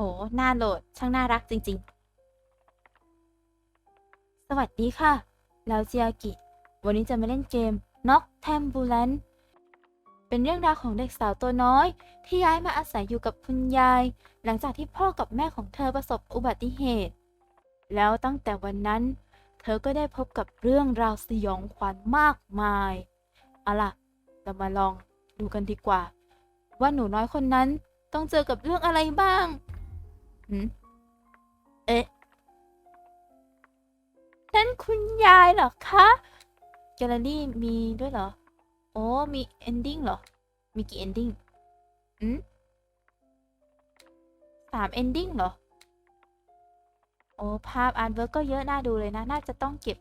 โอ้หน้าโหลด ช่างน่ารักจริง ๆ สวัสดีค่ะแล้วเจียกิ วันนี้จะมาเล่นเกม Knock t a m b u l a n เป็นเรื่องราวของเด็กสาวตัวน้อย ที่ย้ายมาอาศัยอยู่กับคุณยาย หลังจากที่พ่อกับแม่ของเธอประสบอุบัติเหตุ แล้วตั้งแต่วันนั้น เธอก็ได้พบกับเรื่องราวสยองขวัญมากมายเอาล่ะเรามาลองดูกันดีกว่า ว่าหนูน้อยคนนั้นต้องเจอกับเรื่องอะไรบ้าง เอ๊ะ นั่นคุณยายเหรอคะแกลเลอรี่มีด้วยเหรอ โอ้มีเอนดิ้งเหรอ มีกี่เอนดิ้งอืมสามเอนดิ้งเหรอ โอ้ภาพอาร์ตเวิร์กก็เยอะน่าดูเลยนะ น่าจะต้องเก็บ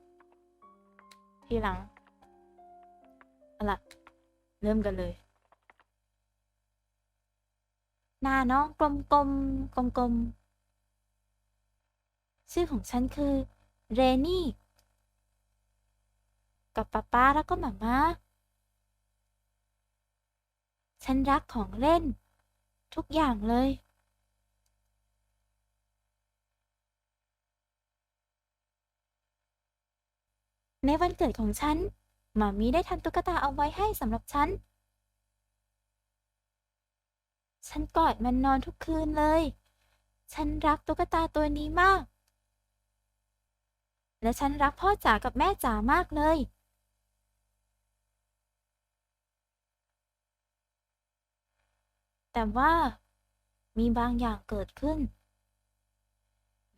ทีหลังอาล่ะ เริ่มกันเลย หน้าน้องกลมกลมกลมกลมๆ ชื่อของฉันคือ เรนี่ กับป๊าป๊าแล้วก็หมามาฉันรักของเล่น ทุกอย่างเลย ในวันเกิดของฉันหมามีได้ทำตุ๊กตาเอาไว้ให้สำหรับฉัน ฉันกอดมันนอนทุกคืนเลย ฉันรักตุ๊กตาตัวนี้มาก และฉันรักพ่อจ๋ากับแม่จ๋ามากเลย แต่ว่ามีบางอย่างเกิดขึ้น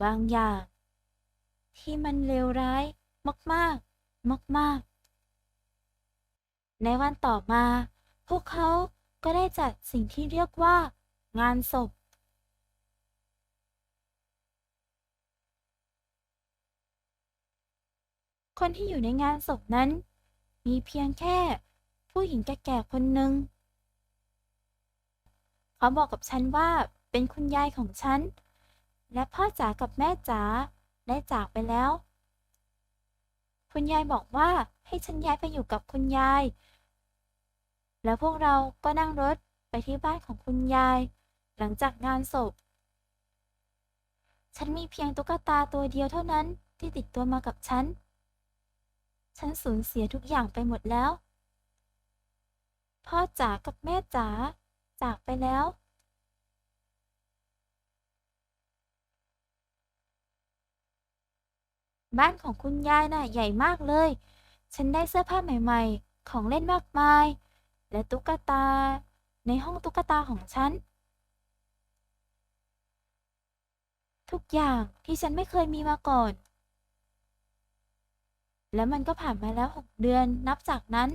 บางอย่าง ที่มันเลวร้ายมากๆมากๆในวันต่อมา พวกเขา ก็ได้จัดสิ่งที่เรียกว่า งานศพ คนที่อยู่ในงานศพนั้น มีเพียงแค่ผู้หญิงแก่ๆคนหนึ่งเขาบอกกับฉันว่าเป็นคุณยายของฉัน และพ่อจ๋ากับแม่จ๋าได้จากไปแล้ว คุณยายบอกว่าให้ฉันย้ายไปอยู่กับคุณยาย แล้วพวกเราก็นั่งรถไปที่บ้านของคุณยาย หลังจากงานศพ ฉันมีเพียงตุ๊กตาตัวเดียวเท่านั้นที่ติดตัวมากับฉัน ฉันสูญเสียทุกอย่างไปหมดแล้ว พ่อจ๋ากับแม่จ๋าจากไปแล้ว บ้านของคุณยายน่ะใหญ่มากเลย ฉันได้เสื้อผ้าใหม่ ๆ ของเล่นมากมาย และตุ๊กตา ในห้องตุ๊กตาของฉัน ทุกอย่างที่ฉันไม่เคยมีมาก่อน แล้วมันก็ผ่านมาแล้วหกเดือนนับจากนั้น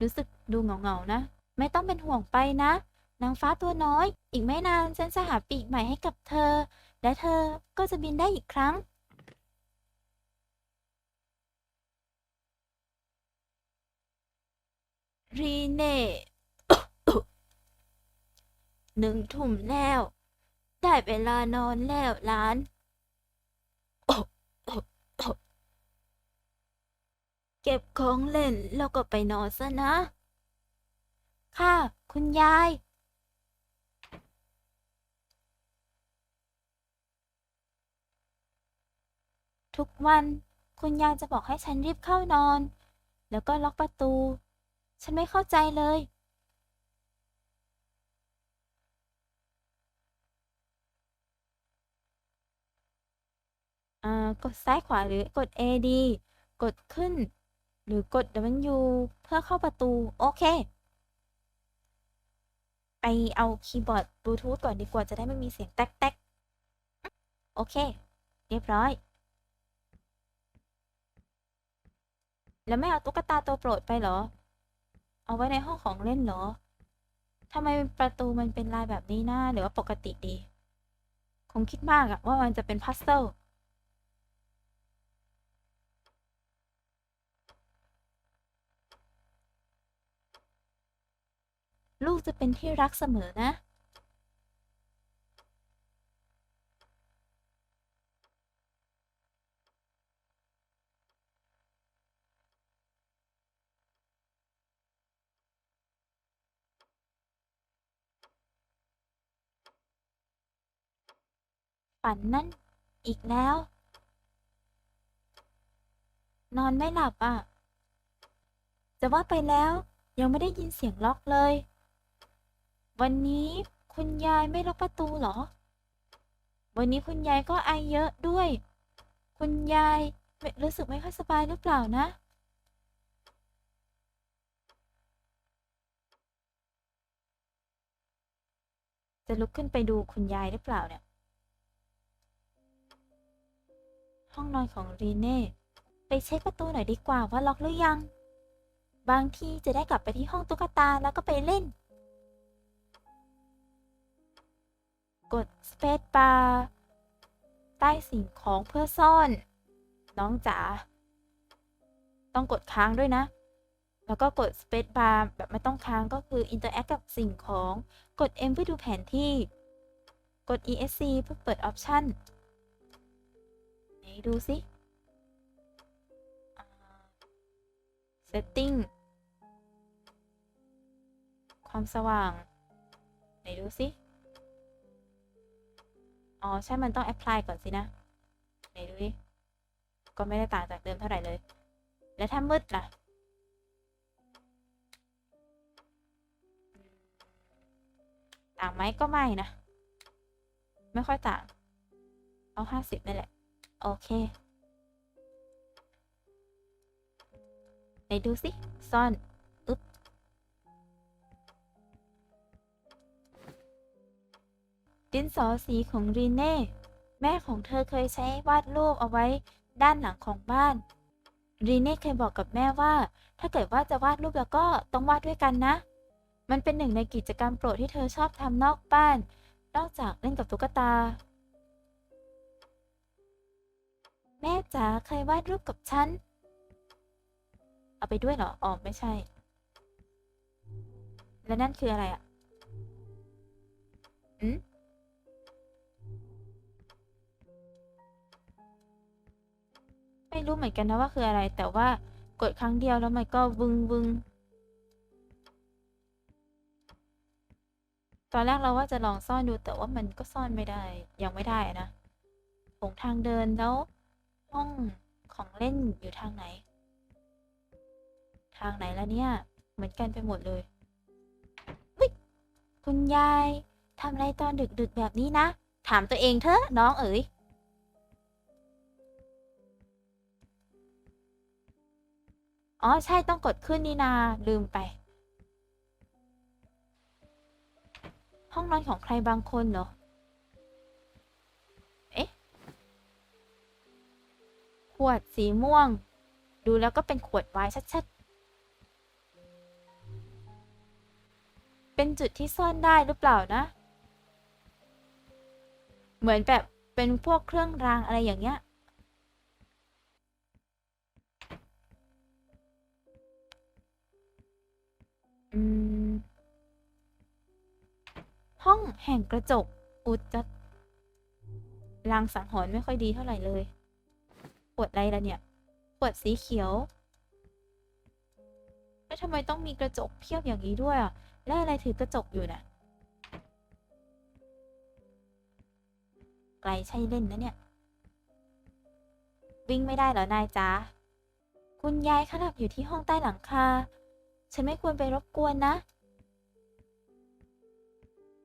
รู้สึกดูเหงาๆนะ ไม่ต้องเป็นห่วงไปนะ นางฟ้าตัวน้อย อีกไม่นานฉันจะหาปีกใหม่ให้กับเธอ และเธอก็จะบินได้อีกครั้ง รีเน่หนึ่งทุ่มแล้ว ได้เวลานอนแล้วหลาน เก็บของเล่นแล้วก็ไปนอนซะนะ ค่ะ คุณยาย ทุกวันคุณยายจะบอกให้ฉันรีบเข้านอน แล้วก็ล็อกประตู ฉันไม่เข้าใจเลย อ่า กดซ้ายขวาหรือกด A ดี กดขึ้น หรือกด W เพื่อเข้าประตู โอเค ไปเอาคีย์บอร์ดบลูทูธก่อนดีกว่าจะได้ไม่มีเสียงแต๊กๆ โอเค เรียบร้อย แล้วไม่เอาตุ๊กตาตัวโปรดไปเหรอ เอาไว้ในห้องของเล่นเหรอทำไมประตูมันเป็นลายแบบนี้นะหรือว่าปกติดี คงคิดมากอะว่ามันจะเป็นพัซเซิลลูกจะเป็นที่รักเสมอนะ ฝันนั่นอีกแล้ว นอนไม่หลับอะ จะว่าไปแล้วยังไม่ได้ยินเสียงล็อกเลย วันนี้คุณยายไม่ล็อกประตูเหรอ วันนี้คุณยายก็ไอเยอะด้วย คุณยายไม่รู้สึกไม่ค่อยสบายหรือเปล่านะจะลุกขึ้นไปดูคุณยายหรือเปล่าเนี่ย ห้องนอนของรีเน่ ไปเช็คประตูหน่อยดีกว่าว่าล็อกหรือยัง บางทีจะได้กลับไปที่ห้องตุ๊กตาแล้วก็ไปเล่น กด Space Bar ใต้สิ่งของเพื่อซ่อน น้องจ๋า ต้องกดค้างด้วยนะ แล้วก็กด Space Bar แบบไม่ต้องค้างก็คือ Interact กับสิ่งของ กด M เพื่อดูแผนที่ กด ESC เพื่อเปิดออปชันไหน ดูสิ Setting ความสว่าง ไหนดูสิ อ๋อ ใช่มันต้อง apply ก่อนสินะ ไหนดูดิ ก็ไม่ได้ต่างจากเดิมเท่าไหร่เลย แล้วถ้ามืดล่ะต่างไหมก็ไม่นะ ไม่ค่อยต่าง เอาห้าสิบนี่แหละ โอเค ไหนดูสิ ซ่อนอึ๊บดินสอสีของรีเน่ แม่ของเธอเคยใช้วาดรูปเอาไว้ด้านหลังของบ้าน รีเน่เคยบอกกับแม่ว่า ถ้าเกิดว่าจะวาดรูปแล้วก็ต้องวาดด้วยกันนะ มันเป็นหนึ่งในกิจกรรมโปรดที่เธอชอบทำนอกบ้าน นอกจากเล่นกับตุ๊กตา ม่จ๋าเคยวาดรูปกับฉัน เอาไปด้วยเหรออ๋อไม่ใช่ แล้วนั่นคืออะไรอะอืมไม่รู้เหมือนกันนะว่าคืออะไร แต่ว่ากดครั้งเดียวแล้วมันก็วึงวึงตอนแรกเราว่าจะลองซ่อนดูแต่ว่ามันก็ซ่อนไม่ได้ ยังไม่ได้นะหงทางเดินแล้ว ห้องของเล่นอยู่ทางไหน ทางไหนแล้วเนี่ย เหมือนกันไปหมดเลยอุ๊ยคุณยายทำอะไรตอนดึกๆแบบนี้นะ ถามตัวเองเถอะน้องเอ๋ยอ๋อใช่ต้องกดขึ้นนี่นาลืมไป ห้องนอนของใครบางคนเหรอ ขวดสีม่วง ดูแล้วก็เป็นขวดไวน์ชัดๆ เป็นจุดที่ซ่อนได้หรือเปล่านะ เหมือนแบบเป็นพวกเครื่องรางอะไรอย่างเงี้ยห้องแห่งกระจกอุดจะลางสังหรณ์ไม่ค่อยดีเท่าไหร่เลย ขวดอะไรล่ะเนี่ย ขวดสีเขียว แล้วทำไมต้องมีกระจกเพียบอย่างนี้ด้วยอะ แล้วอะไรถือกระจกอยู่น่ะไกลใช่เล่นนะเนี่ย วิ่งไม่ได้เหรอนายจ๊ะ คุณยายขลับอยู่ที่ห้องใต้หลังคา ฉันไม่ควรไปรบกวนนะ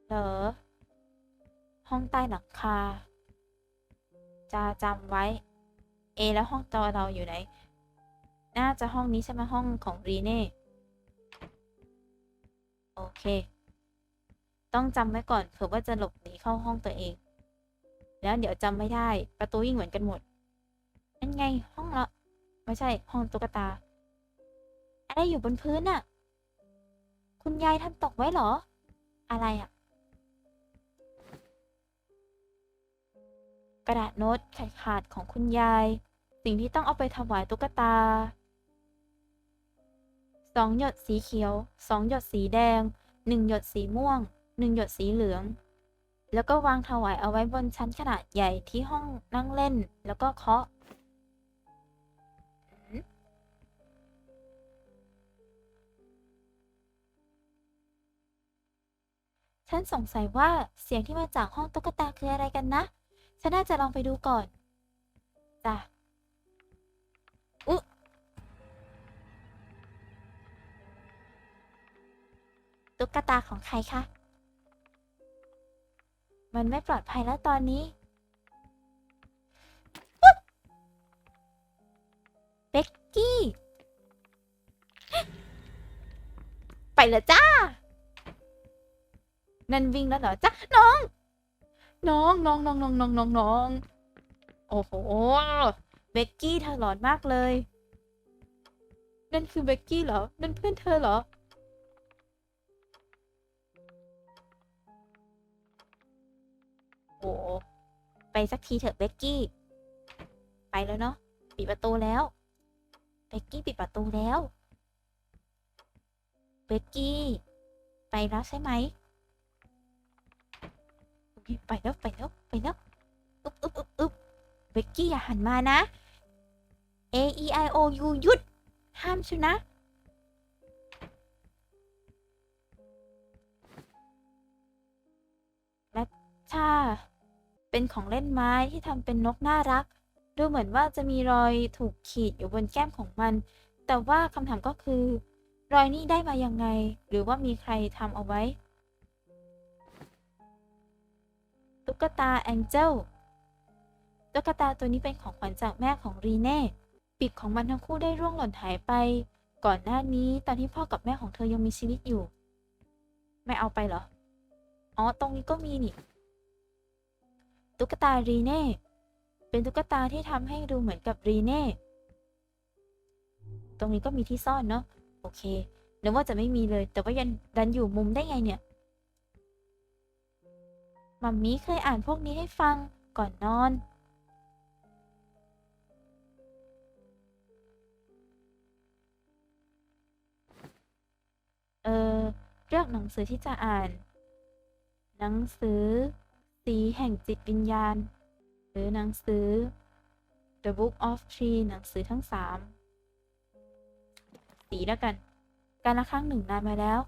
เหรอ ห้องใต้หลังคา จะจำไว้ เอแล้วห้องจอเราอยู่ไหน น่าจะห้องนี้ใช่ไหมห้องของรีเน่ โอเค ต้องจำไว้ก่อนเผื่อว่าจะหลบหนีเข้าห้องตัวเอง แล้วเดี๋ยวจำไม่ได้ประตูยิ่งเหมือนกันหมด นั่นไงห้องละไม่ใช่ห้องตุ๊กตา อะไรอยู่บนพื้นน่ะ คุณยายทำตกไว้เหรอ อะไรอะก ระดาษโน้ตขาดขาดๆของคุณยาย สิ่งที่ต้องเอาไปถวายตุ๊กตาสองหยดสีเขียวสองหยดสีแดงหนึ่งหยดสีม่วงหนึ่งหยดสีเหลือง แล้วก็วางถวายเอาไว้บนชั้นขนาดใหญ่ที่ห้องนั่งเล่น แล้วก็เคาะฉันสงสัยว่าเสียงที่มาจากห้องตุ๊กตาคืออะไรกันนะ ฉันน่าจะลองไปดูก่อน จ้ะ อุ๊ตุ๊กตาของใครคะ มันไม่ปลอดภัยแล้วตอนนี้เบ็กกี้ ไปเลยจ้า นั่นวิ่งแล้วเหรอจ๊ะน้อง น้องน้องน้องน้องน้องน้องน้องโอ้โห เบกกี้เธอหลอนมากเลย นั่นคือเบกกี้เหรอ นั่นเพื่อนเธอเหรอ โอ้ไปสักทีเถอะเบกกี้ ไปแล้วเนาะ ปิดประตูแล้ว เบกกี้ปิดประตูแล้ว เบกกี้ ไปแล้วใช่ไหม ไปแล้วไปแล้วไปแล้วอึ๊บอึ๊บอึ๊บอึ๊บเบกกี้อย่าหันมานะ A E I O U หยุด ห้ามชุนะและถ้าเป็นของเล่นไม้ที่ทำเป็นนกน่ารัก ดูเหมือนว่าจะมีรอยถูกขีดอยู่บนแก้มของมัน แต่ว่าคำถามก็คือ รอยนี้ได้มายังไง หรือว่ามีใครทำเอาไว้ ตุ๊กตาแองเจลตุ๊กตาตัวนี้เป็นของขวัญจากแม่ของรีเน่ปีกของมันทั้งคู่ได้ร่วงหล่นหายไป ก่อนหน้านี้ตอนที่พ่อกับแม่ของเธอยังมีชีวิตอยู่ ไม่เอาไปเหรอ อ๋อ ตรงนี้ก็มีนี่ ตุ๊กตารีเน่ เป็นตุ๊กตาที่ทำให้ดูเหมือนกับรีเน่ ตรงนี้ก็มีที่ซ่อนเนาะ โอเคนึกว่าจะไม่มีเลย แต่ว่ายันดันอยู่มุมได้ไงเนี่ย มัมมี่เคยอ่านพวกนี้ให้ฟังก่อนนอน เออเลือกหนังสือที่จะอ่าน หนังสือ สีแห่งจิตวิญญาณ หรือหนังสือ The Book of Tree หนังสือทั้งสามสีแล้วกัน การละครั้งหนึ่งนานมาแล้ว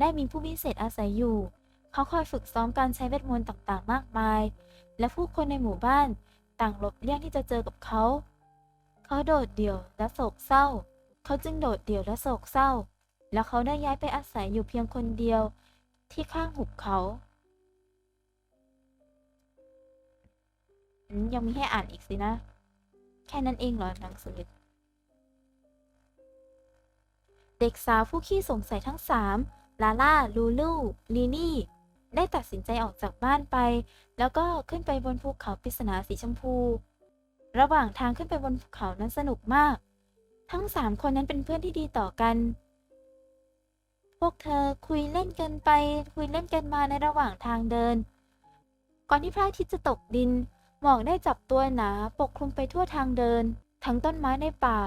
ได้มีผู้พิเศษอาศัยอยู่ เขาคอยฝึกซ้อมการใช้เวทมนต์ต่างๆ มากมาย และผู้คนในหมู่บ้านต่างหลบเลี่ยงที่จะเจอกับเขา เขาโดดเดี่ยวและโศกเศร้า เขาจึงโดดเดี่ยวและโศกเศร้า แล้วเขาได้ย้ายไปอาศัยอยู่เพียงคนเดียวที่ข้างหุบเขายังมีให้อ่านอีกสินะ แค่นั้นเองเหรอหนังสือ เด็กสาวผู้ขี้สงสัยทั้งสามลาล่า ลูลู ลีนี่ ได้ตัดสินใจออกจากบ้านไป แล้วก็ขึ้นไปบนภูเขาปริศนาสีชมพู ระหว่างทางขึ้นไปบนภูเขานั้นสนุกมาก ทั้งสามคนนั้นเป็นเพื่อนที่ดีต่อกัน พวกเธอคุยเล่นกันไป คุยเล่นกันมาในระหว่างทางเดิน ก่อนที่พระอาทิตย์จะตกดิน หมอกได้จับตัวหนาปกคลุมไปทั่วทางเดิน ทั้งต้นไม้ในป่า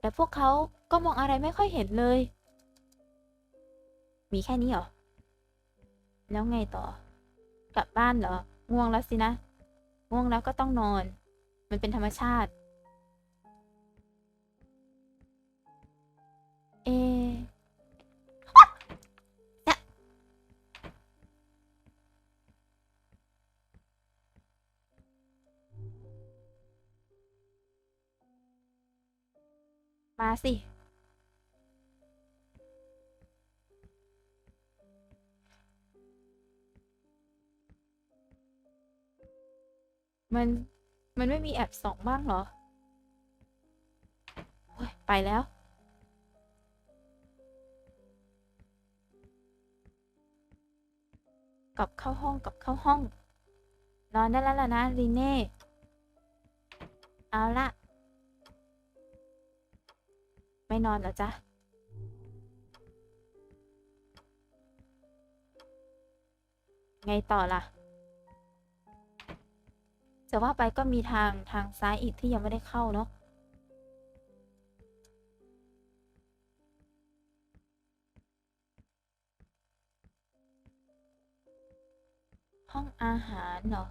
และพวกเขาก็มองอะไรไม่ค่อยเห็นเลย มีแค่นี้เหรอ แล้วไงต่อ กลับบ้านเหรอ ง่วงแล้วสินะ ง่วงแล้วก็ต้องนอน มันเป็นธรรมชาติ เอะมาสิ มัน มันไม่มีแอบสองบ้างเหรอ ไปแล้ว กลับเข้าห้องกลับเข้าห้อง นอนได้แล้วล่ะนะลีเน่ เอาละ ไม่นอนหรอจ๊ะไงต่อล่ะ จะว่าไปก็มีทางทางซ้ายอีกที่ยังไม่ได้เข้าเนาะห้องอาหารเหรอ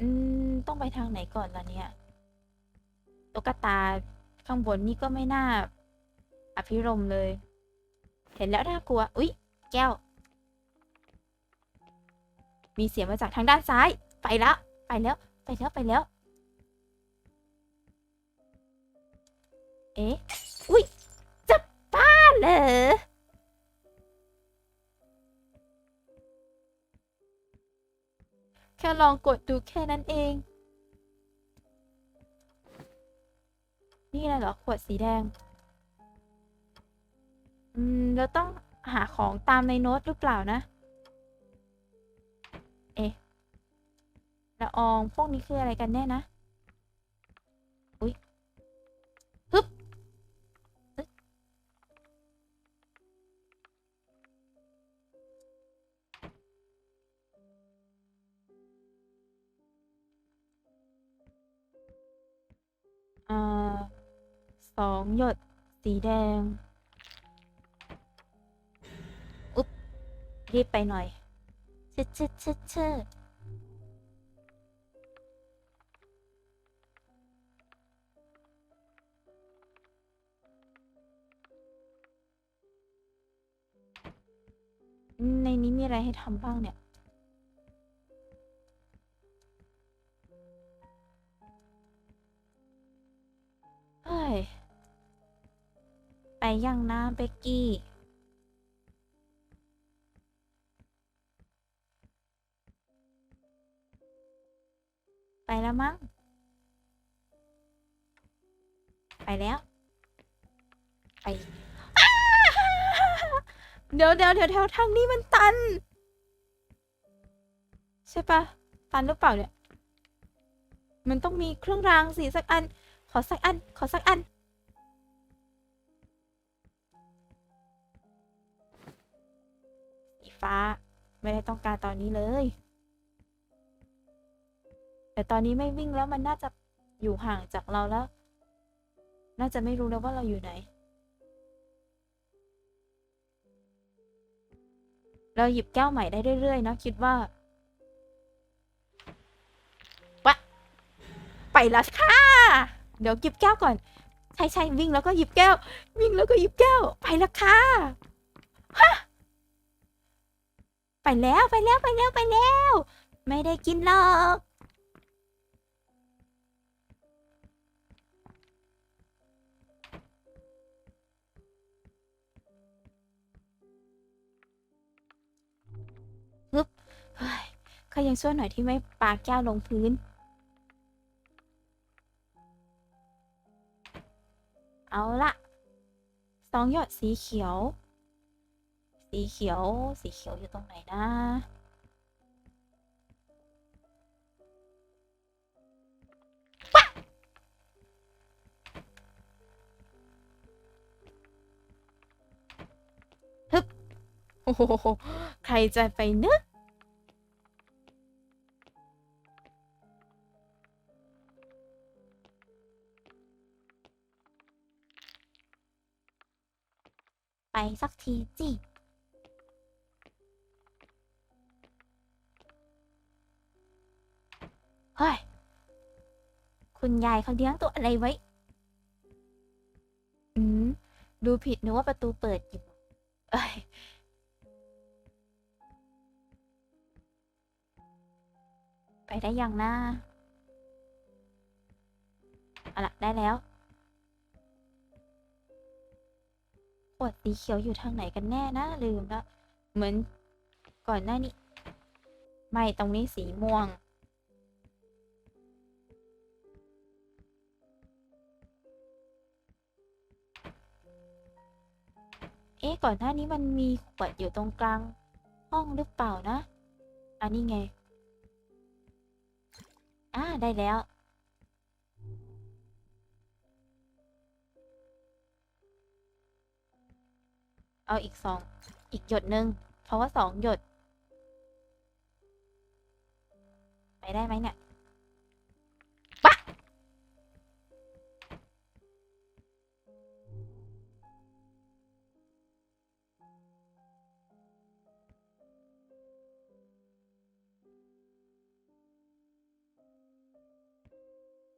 อืม ต้องไปทางไหนก่อนล่ะเนี่ยตุ๊กตาข้างบนนี่ก็ไม่น่า อภิรมเลย เห็นแล้วน่ากลัว อุ๊ย แก้ว มีเสียงมาจากทางด้านซ้าย ไปแล้ว ไปแล้ว ไปแล้ว ไปแล้ว เอ๊ะ อุ้ยจะป้าเหรอแค่ลองกดดูแค่นั้นเอง นี่อะไรเหรอ ขวดสีแดง อืมเราต้องหาของตามในโน้ตหรือเปล่านะ เอ๊ะละอองพวกนี้คืออะไรกันแน่นะ อุ๊ยฮึบอึ๊ะอ่าสองหยดสีแดง อุ๊บรีบไปหน่อย ชึดชึดชึดชึดในนี้มีอะไรให้ทำบ้างเนี่ย เฮ้ย ไปยังนะเบกกี้ ไปแล้วมั้ง ไปแล้ว ไป เดี๋ยวเดี๋ยวเดี๋ยวแถวทางนี้มันตัน ใช่ปะตันหรือเปล่าเนี่ย มันต้องมีเครื่องรางสีสักอัน ขอสักอัน ขอสักอันสีฟ้า ไม่ได้ต้องการตอนนี้เลย แต่ตอนนี้ไม่วิ่งแล้วมันน่าจะอยู่ห่างจากเราแล้ว น่าจะไม่รู้แล้วว่าเราอยู่ไหน เราหยิบแก้วใหม่ได้เรื่อยๆนะคิดว่าวะไปล้วค่ะ เดี๋ยวหยิบแก้วก่อน ใช่ใช่วิ่งแล้วก็หยิบแก้ว วิ่งแล้วก็หยิบแก้ว ไปล้วค่ะฮะไปแล้วไปแล้วไปแล้วไปแล้ว ไม่ได้กินหรอก ก็ยังช่วหน่อยที่ไม่ปาแก้วลงพื้น เอาละสองหยดสีเขียว สีเขียว สีเขียวอยู่ตรงไหนนะปะฮึบ โอ้โห ใครจะไปนึก สักทีจิ เฮ้ย คุณยายเขาเลี้ยงตัวอะไรไว้ อืม ดูผิดนึกว่าประตูเปิดอยู่เอ้ยไปได้ยังนะเอาละได้แล้ว วดสีเขียวอยู่ทางไหนกันแน่นะลืมแล้วเหมือนก่อนหน้านี้ ไม่ตรงนี้สีม่วง เอ๊ะก่อนหน้านี้มันมีขวดอยู่ตรงกลาง ห้องหรือเปล่านะ อันนี้ไง อ่าได้แล้ว เอาอีกสองอีกหยดหนึ่งเพราะว่าสองหยด ไปได้ไหมเนี่ยปะ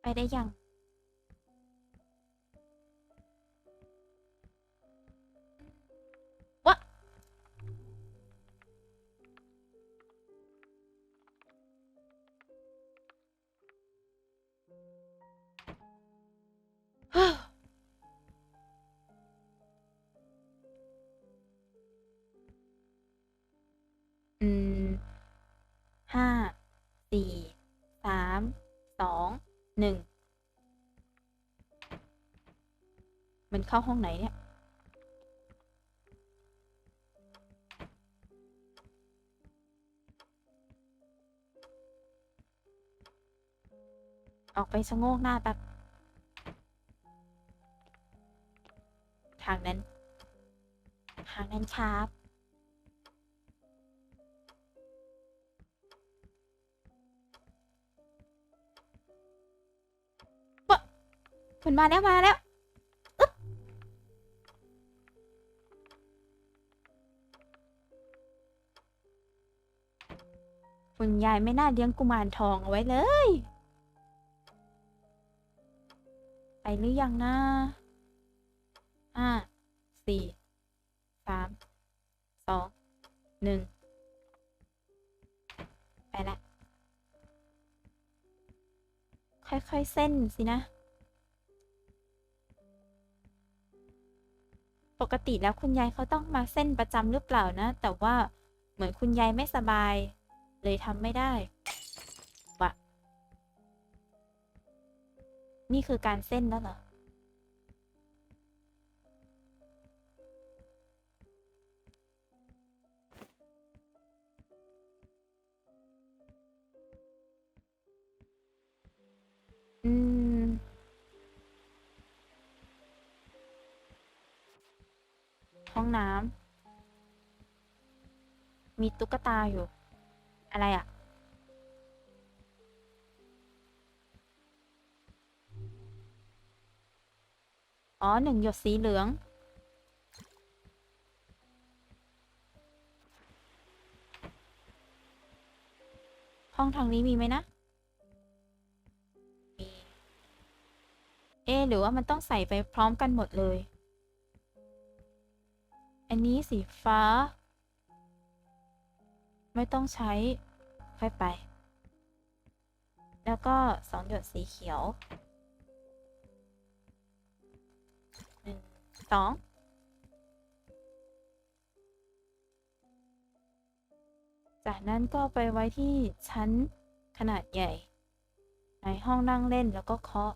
ไปได้ยัง หนึ่งมันเข้าห้องไหนเนี่ยออกไปชะโงกหน้าแป๊บทางนั้น ทางนั้นครับ คุณมาแล้วมาแล้วอึ๊บคุณยายไม่น่าเลี้ยงกุมารทองเอาไว้เลย ไปหรือยังนะห้าสี่สามสองหนึ่งไปละค่อยๆเส้นสินะ ปกติแล้วคุณยายเขาต้องมาเส้นประจำหรือเปล่านะ แต่ว่าเหมือนคุณยายไม่สบาย เลยทำไม่ได้วะนี่คือการเส้นแล้วเหรอ องน้ำมีตุ๊กตาอยู่ อะไรอะ อ๋อหนึ่งหยดสีเหลือง ห้องทางนี้มีไหมนะมีเอหรือว่ามันต้องใส่ไปพร้อมกันหมดเลย อันนี้สีฟ้า ไม่ต้องใช้ ค่อยไป แล้วก็สองหยดสีเขียวหนึ่งสองจากนั้นก็ไปไว้ที่ชั้นขนาดใหญ่ ในห้องนั่งเล่นแล้วก็เคาะ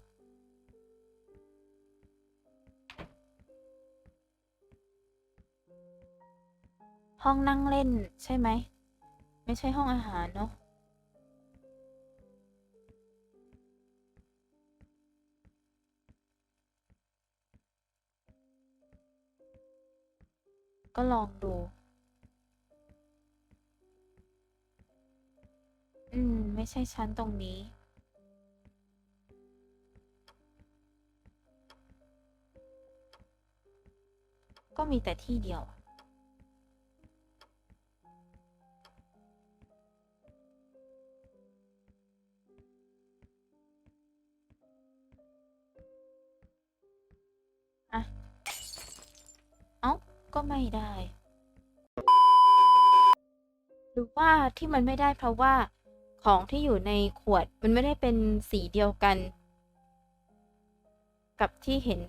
ห้องนั่งเล่นใช่ไหม ไม่ใช่ห้องอาหารเนาะก็ลองดู อืม ไม่ใช่ชั้นตรงนี้ ก็มีแต่ที่เดียว ก็ไม่ได้ หรือว่าที่มันไม่ได้เพราะว่าของที่อยู่ในขวดมันไม่ได้เป็นสีเดียวกัน กับที่เห็น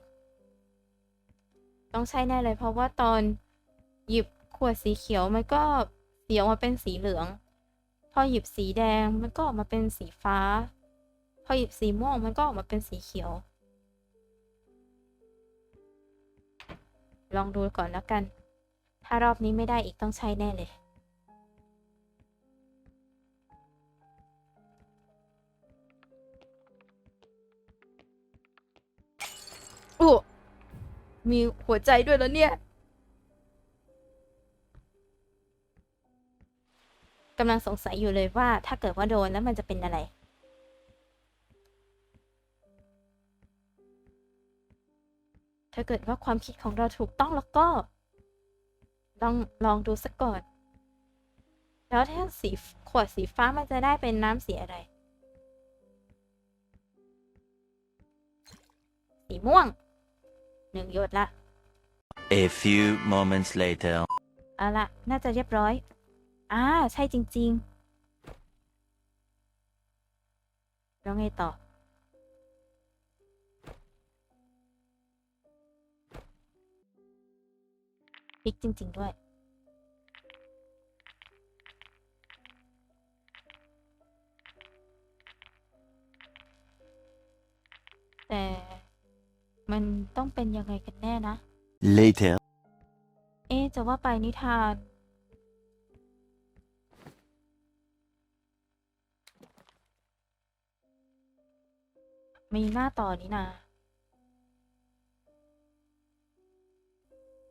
ต้องใช่แน่เลยเพราะว่าตอนหยิบขวดสีเขียวมันก็สีออกมาเป็นสีเหลือง พอหยิบสีแดงมันก็ออกมาเป็นสีฟ้า พอหยิบสีม่วงมันก็ออกมาเป็นสีเขียว ลองดูก่อนแล้วกัน ถ้ารอบนี้ไม่ได้อีกต้องใช้แน่เลย โอ้ มีหัวใจด้วยแล้วเนี่ยกำลังสงสัยอยู่เลยว่าถ้าเกิดว่าโดนแล้วมันจะเป็นอะไร ถ้าเกิดว่าความคิดของเราถูกต้องแล้วก็ ลองลองดูสักก่อน แล้วถ้าสีขวดสีฟ้ามันจะได้เป็นน้ำสีอะไร สีม่วง หนึ่งหยดละ A few moments later. เอาละน่าจะเรียบร้อย อ่า ใช่จริง ๆ แล้วไงต่อ พลิกจริง ๆ ด้วยมันต้องเป็นยังไงกันแน่นะ Later. เอ๊ะจะว่าไปนิทาน มีหน้าต่อนี้นะ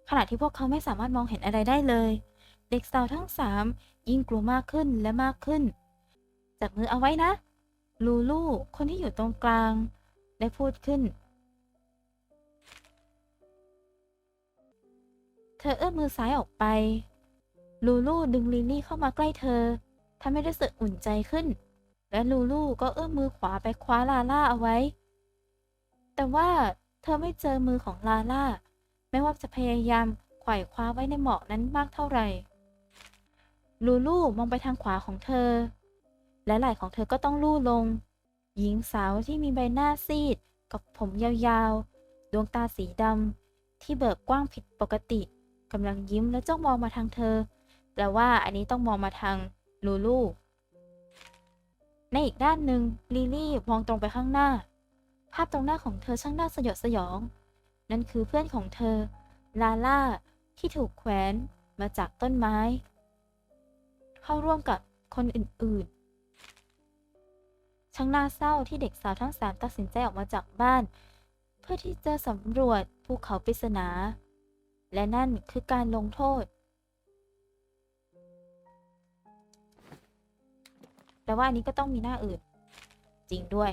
ขณะที่พวกเขาไม่สามารถมองเห็นอะไรได้เลย เด็กสาวทั้งสามยิ่งกลัวมากขึ้นและมากขึ้น จับมือเอาไว้นะ ลูลูคนที่อยู่ตรงกลาง ได้พูดขึ้น เธอเอื้อมมือซ้ายออกไป ลูลูดึงลิลลี่เข้ามาใกล้เธอทำให้รู้สึกอุ่นใจขึ้น และลูลูก็เอื้อมมือขวาไปคว้าลาล่าเอาไว้ แต่ว่าเธอไม่เจอมือของลาล่า ไม่ว่าจะพยายามไขว่คว้าไว้ในหมอกนั้นมากเท่าไหร่ลูลูมองไปทางขวาของเธอ และไหล่ของเธอก็ต้องลู่ลง หญิงสาวที่มีใบหน้าซีด กับผมยาวๆ ดวงตาสีดำที่เบิกกว้างผิดปกติกำลังยิ้มและจ้องมองมาทางเธอ แปลว่าอันนี้ต้องมองมาทางลูลูในอีกด้านหนึ่งลิลลี่มองตรงไปข้างหน้า ภาพตรงหน้าของเธอช่างน่าสยดสยอง นั่นคือเพื่อนของเธอ ลาล่า ที่ถูกแขวนมาจากต้นไม้ เข้าร่วมกับคนอื่นๆ ช่างน่าเศร้าที่เด็กสาวทั้งสามตัดสินใจออกมาจากบ้าน เพื่อที่จะสำรวจภูเขาปริศนา และนั่นคือการลงโทษ แต่ว่าอันนี้ก็ต้องมีหน้าอื่น จริงด้วย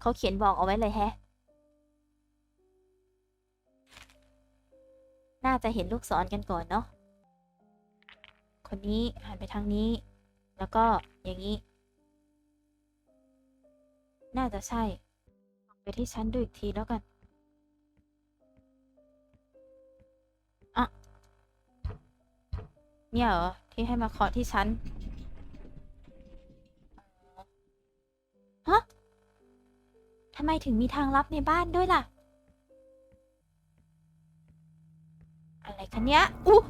เขาเขียนบอกเอาไว้เลยแฮะ น่าจะเห็นลูกศรกันก่อนเนาะ คนนี้หันไปทางนี้ แล้วก็อย่างนี้ น่าจะใช่ ไปที่ชั้นดูอีกทีแล้วกันอะเนี่ยเหรอ ที่ให้มาเคาะที่ชั้น ทำไมถึงมีทางลับในบ้านด้วยล่ะ อะไรคะเนี้ยอู้